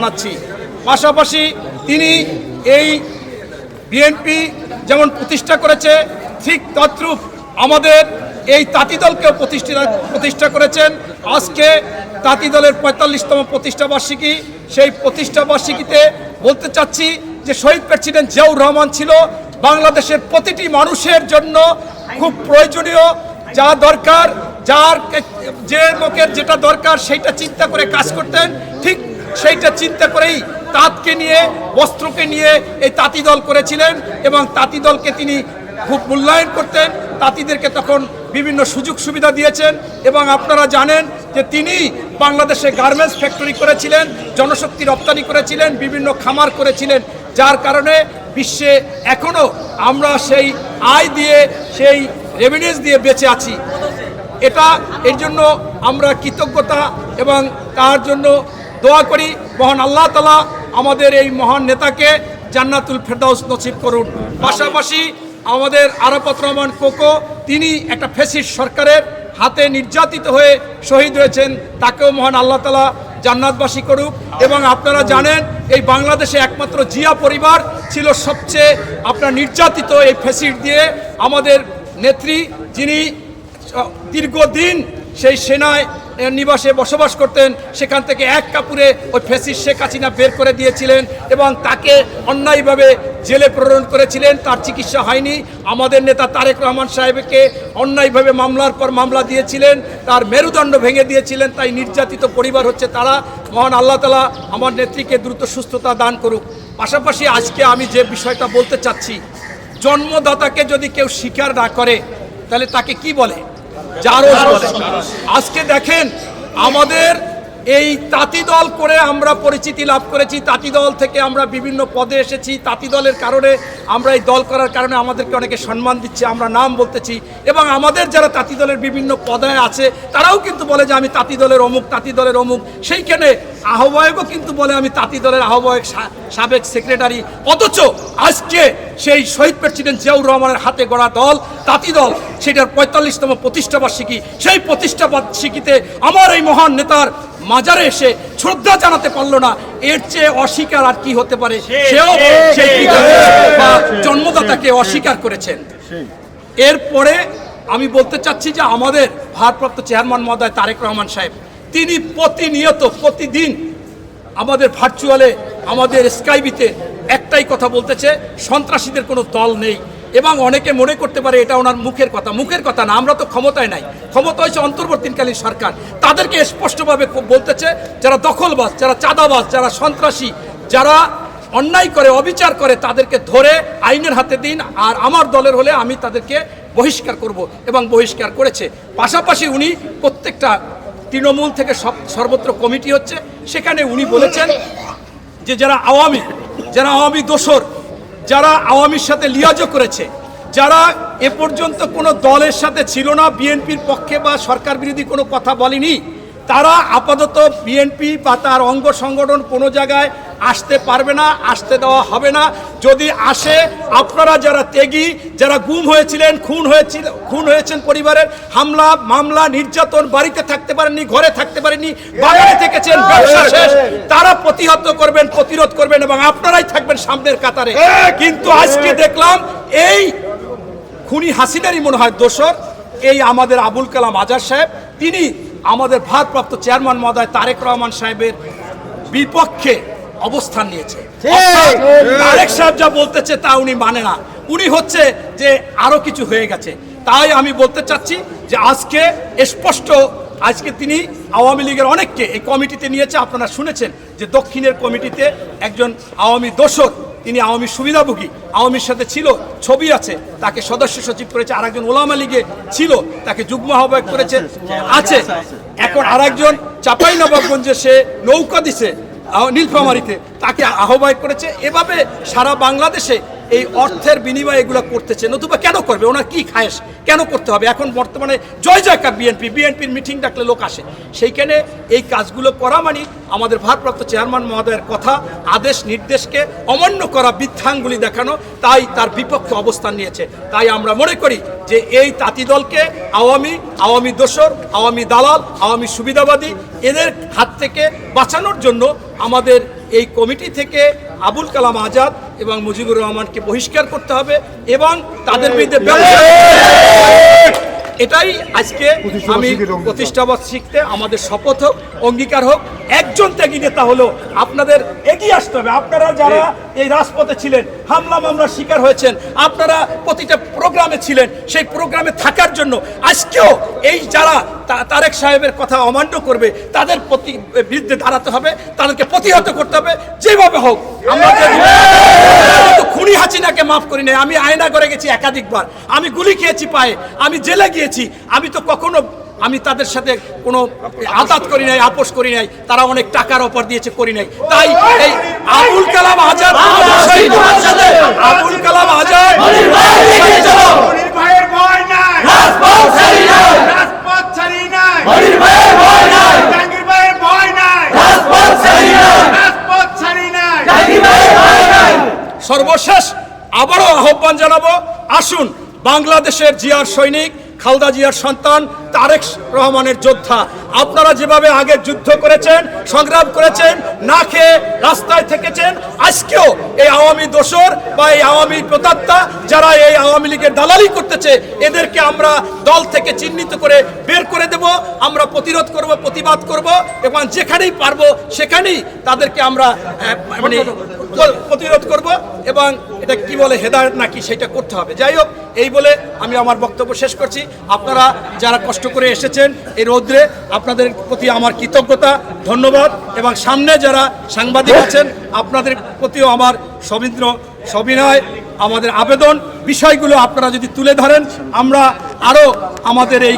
জানাচ্ছি। পাশাপাশি তিনি এই বিএনপি যেমন প্রতিষ্ঠা করেছে, ঠিক তদ্রূপ আমাদের এই তাঁতি দলকেও প্রতিষ্ঠা প্রতিষ্ঠা করেছেন। আজকে তাঁতি দলের পঁয়তাল্লিশতম প্রতিষ্ঠা বার্ষিকী, সেই প্রতিষ্ঠা বার্ষিকীতে বলতে চাচ্ছি যে শহীদ প্রেসিডেন্ট জিয়াউর রহমান ছিল বাংলাদেশের প্রতিটি মানুষের জন্য খুব প্রয়োজনীয়, যা দরকার, যার যে লোকের যেটা দরকার সেইটা চিন্তা করে কাজ করতেন। ঠিক সেইটা চিন্তা করেই তাঁতকে নিয়ে, বস্ত্রকে নিয়ে এই তাঁতি দল করেছিলেন এবং তাঁতি দলকে তিনি খুব মূল্যায়ন করতেন। তাঁতিদেরকে তখন বিভিন্ন সুযোগ সুবিধা দিয়েছেন এবং আপনারা জানেন যে তিনি বাংলাদেশে গার্মেন্টস ফ্যাক্টরি করেছিলেন, জনশক্তি রপ্তানি করেছিলেন, বিভিন্ন খামার করেছিলেন, যার কারণে বিশ্বে এখনও আমরা সেই আয় দিয়ে, সেই রেভিনিউজ দিয়ে বেঁচে আছি। এটা এর জন্য আমরা কৃতজ্ঞতা এবং তার জন্য দোয়া করি, মহান আল্লাহ তালা আমাদের এই মহান নেতাকে জান্নাতুল ফেরদাউস নসিব করুন। পাশাপাশি আমাদের আরাফত রহমান কোকো, তিনি একটা ফেসিস সরকারের হাতে নির্যাতিত হয়ে শহীদ হয়েছেন, তাকেও মহান আল্লাহ তালা জান্নাতবাসী করুক। এবং আপনারা জানেন, এই বাংলাদেশে একমাত্র জিয়া পরিবার ছিল সবচেয়ে আপনার নির্যাতিত এই ফেসিড দিয়ে আমাদের নেত্রী, যিনি দীর্ঘদিন সেই সেনায় নিবাসে বসবাস করতেন, সেখান থেকে এক কাপুরে ওই ফেসিস শেখ হাসিনা বের করে দিয়েছিলেন এবং তাকে অন্যায়ভাবে জেলে প্রেরণ করেছিলেন, তার চিকিৎসা হয়নি। আমাদের নেতা তারেক রহমান সাহেবকে অন্যায়ভাবে মামলার পর মামলা দিয়েছিলেন, তার মেরুদণ্ড ভেঙে দিয়েছিলেন, তাই নির্যাতিত পরিবার হচ্ছে তারা। মহান আল্লাহ তালা আমার নেত্রীকে দ্রুত সুস্থতা দান করুক। পাশাপাশি আজকে আমি যে বিষয়টা বলতে চাচ্ছি, জন্মদাতাকে যদি কেউ স্বীকার না করে, তাহলে তাকে কি বলে? জারজ বলে। আজকে দেখেন আমাদের এই তাঁতি দল করে আমরা পরিচিতি লাভ করেছি। তাঁতি দল থেকে আমরা বিভিন্ন পদে এসেছি। তাঁতি দলের কারণে আমরা এই দল করার কারণে আমাদেরকে অনেকে সম্মান দিচ্ছে, আমরা নাম বলতেছি এবং আমাদের যারা তাঁতি দলের বিভিন্ন পদে আছে, তারাও কিন্তু বলে যে আমি তাঁতি দলের অমুক, তাঁতি দলের অমুক। সেইখানে আহ্বায়কও কিন্তু বলে আমি তাঁতি দলের আহ্বায়ক সাবেক সেক্রেটারি। অথচ আজকে সেই শহীদ প্রেসিডেন্ট জিয়াউর রহমানের হাতে গড়া দল, তাঁতি দল, সেটার পঁয়তাল্লিশতম প্রতিষ্ঠা বার্ষিকী সেই প্রতিষ্ঠা বার্ষিকীতে আমার এই মহান নেতার মাজারে এসে শ্রদ্ধা জানাতে পারল না। এর চেয়ে অস্বীকার আর কি হতে পারে? সেও সেই বা জন্মদাতাকে অস্বীকার করেছেন। এরপরে আমি বলতে চাচ্ছি যে আমাদের ভারপ্রাপ্ত চেয়ারম্যান মহোদয় তারেক রহমান সাহেব তিনি প্রতিনিয়ত প্রতিদিন আমাদের ভার্চুয়ালে আমাদের স্কাইবিতে একটাই কথা বলতেছে সন্ত্রাসীদের কোনো দল নেই। এবং অনেকে মনে করতে পারে এটা ওনার মুখের কথা। মুখের কথা না, আমরা তো ক্ষমতায় নাই। ক্ষমতা হয়েছে অন্তর্বর্তীকালীন সরকার। তাদেরকে স্পষ্টভাবে বলতেছে, যারা দখলবাজ, যারা চাঁদাবাজ, যারা সন্ত্রাসী, যারা অন্যায় করে, অবিচার করে, তাদেরকে ধরে আইনের হাতে দিন আর আমার দলের হলে আমি তাদেরকে বহিষ্কার করব এবং বহিষ্কার করেছে। পাশাপাশি উনি প্রত্যেকটা তৃণমূল থেকে সব, সর্বত্র কমিটি হচ্ছে। সেখানে উনি বলেছেন যে যারা আওয়ামী যারা আওয়ামী দোসর যারা আওয়ামীর সাথে লিয়াজও করেছে, যারা এ পর্যন্ত কোনো দলের সাথে ছিল না, বিএনপির পক্ষে বা সরকার বিরোধী কোনো কথা বলেনি তারা আপাতত বিএনপি বা তার অঙ্গ সংগঠন কোনো জায়গায় আসতে পারবে না, আসতে দেওয়া হবে না। যদি আসে, আপনারা যারা ত্যাগী, যারা গুম হয়েছিলেন, খুন হয়েছিল, খুন হয়েছেন পরিবারের, হামলা, মামলা, নির্যাতন বাড়িতে থাকতে পারেননি, ঘরে থাকতে পারেননি, বাগানে থেকেছেন, ব্যবসা শেষ, তারা প্রতিহত করবেন, প্রতিরোধ করবেন এবং আপনারাই থাকবেন সামনের কাতারে। কিন্তু আজকে দেখলাম এই খুনি হাসিনারই মনে হয় দোসর এই আমাদের আবুল কালাম আজাদ সাহেব, তিনি আমাদের ভারপ্রাপ্ত চেয়ারম্যান মহোদয় তারেক রহমান সাহেবের বিপক্ষে অবস্থান নিয়েছে। তারেক সাহেব যা বলতেছে তা উনি মানে না। উনি হচ্ছে যে আরও কিছু হয়ে গেছে। তাই আমি বলতে চাচ্ছি যে আজকে স্পষ্ট আজকে তিনি আওয়ামী লীগের অনেককে এই কমিটিতে নিয়েছে। আপনারা শুনেছেন যে দক্ষিণের কমিটিতে একজন আওয়ামী দোসর তিনি আওয়ামী সুবিধাভোগী। আওয়ামীর সাথে ছিল, ছবি আছে, তাকে সদস্য সচিব করেছে আর একজন ওলামা লীগে ছিল, তাকে যুগ্ম আহ্বায়ক করেছে, আছে। এখন আর একজন চাপাই নবাবগঞ্জে সে নৌকা দিছে নীলফামারীতে, তাকে আহ্বায়ক করেছে। এভাবে সারা বাংলাদেশে এই অর্থের বিনিময়ে এগুলো করতেছে। নতুবা কেন করবে? ওনার কি খায়েশ? কেন করতে হবে? এখন বর্তমানে জয় জয়কার বিএনপি, বিএনপির মিটিং ডাকলে লোক আসে। সেইখানে এই কাজগুলো করা মানে আমাদের ভারপ্রাপ্ত চেয়ারম্যান মহোদয়ের কথা, আদেশ, নির্দেশকে অমান্য করা, বৃদ্ধাঙ্গুলি দেখানো, তাই তার বিপক্ষে অবস্থান নিয়েছে। তাই আমরা মনে করি যে এই তাঁতি দলকে আওয়ামী আওয়ামী দোসর, আওয়ামী দালাল, আওয়ামী সুবিধাবাদী, এদের হাত থেকে বাঁচানোর জন্য আমাদের এই কমিটি থেকে আবুল কালাম আজাদ এবং মুজিবুর রহমানকে বহিষ্কার করতে হবে এবং তাদের বিরুদ্ধে ব্যবস্থা এটাই আজকে আমি প্রতিষ্ঠাবার্ষিকতে আমাদের শপথ হোক অঙ্গীকার হোক একজন ত্যাগী নেতা হলো আপনাদের এগিয়ে আসতে হবে। আপনারা যারা এই রাজপথে ছিলেন হামলা মামলার শিকার হয়েছেন আপনারা প্রতিটা প্রোগ্রামে ছিলেন সেই প্রোগ্রামে থাকার জন্য আজকেও এই যারা তারেক সাহেবের কথা অমান্য করবে তাদের প্রতি বিরুদ্ধে দাঁড়াতে হবে তাদেরকে প্রতিহত করতে হবে যেভাবে হোক আমরা কিন্তু খুনি হাসিনাকে মাফ করি নাই। আমি আয়না করে গেছি একাধিকবার। আমি গুলি খেয়েছি পায়ে। আমি জেলে গিয়েছি। আমি তো কখনো আমি তাদের সাথে কোনো আতাত করি নাই আপোষ করি নাই। তারা অনেক টাকার অফার দিয়েছে করি নাই। তাই এই আবুল কালাম আজাদ আবুল কালাম আজাদ মনির ভাইয়ের ভয় নাই রাজপথ ছাড়ি নাই রাজপথ ছাড়ি নাই মনির ভাইয়ের ভয় নাই জাহাঙ্গীর ভাইয়ের ভয় নাই রাজপথ ছাড়ি নাই রাজপথ ছাড়ি নাই সর্বশেষ আবারও আহ্বান জানাব আসুন বাংলাদেশের জিয়ার সৈনিক খালদা জিয়ার সন্তান তারেক রহমানের যোদ্ধা আপনারা যেভাবে আগে যুদ্ধ করেছেন, সংগ্রাম করেছেন, না খেয়ে রাস্তায় থেকেছেন, আজকেও এই আওয়ামী দোসর বা এই আওয়ামী প্রতাত্তা যারা এই আওয়ামী লীগের দালালি করতেছে, এদেরকে আমরা দল থেকে চিহ্নিত করে বের করে দেব, আমরা প্রতিরোধ করব, প্রতিবাদ করব, এবং যেখানেই পারব সেখানেই তাদেরকে আমরা মানে প্রতিরোধ করব, এবং এটা কি বলে হেদায়ত নাকি সেটা করতে হবে। যাই হোক, এই বলে আমি আমার বক্তব্য শেষ করছি। আপনারা যারা কষ্ট করে এসেছেন এই রৌদ্রে আপনাদের প্রতি আমার কৃতজ্ঞতা, ধন্যবাদ এবং সামনে যারা সাংবাদিক আছেন, আপনাদের প্রতিও আমার সবিন্দ্র সবিনয় আমাদের আবেদন। বিষয়গুলো আপনারা যদি তুলে ধরেন, আমরা আরও আমাদের এই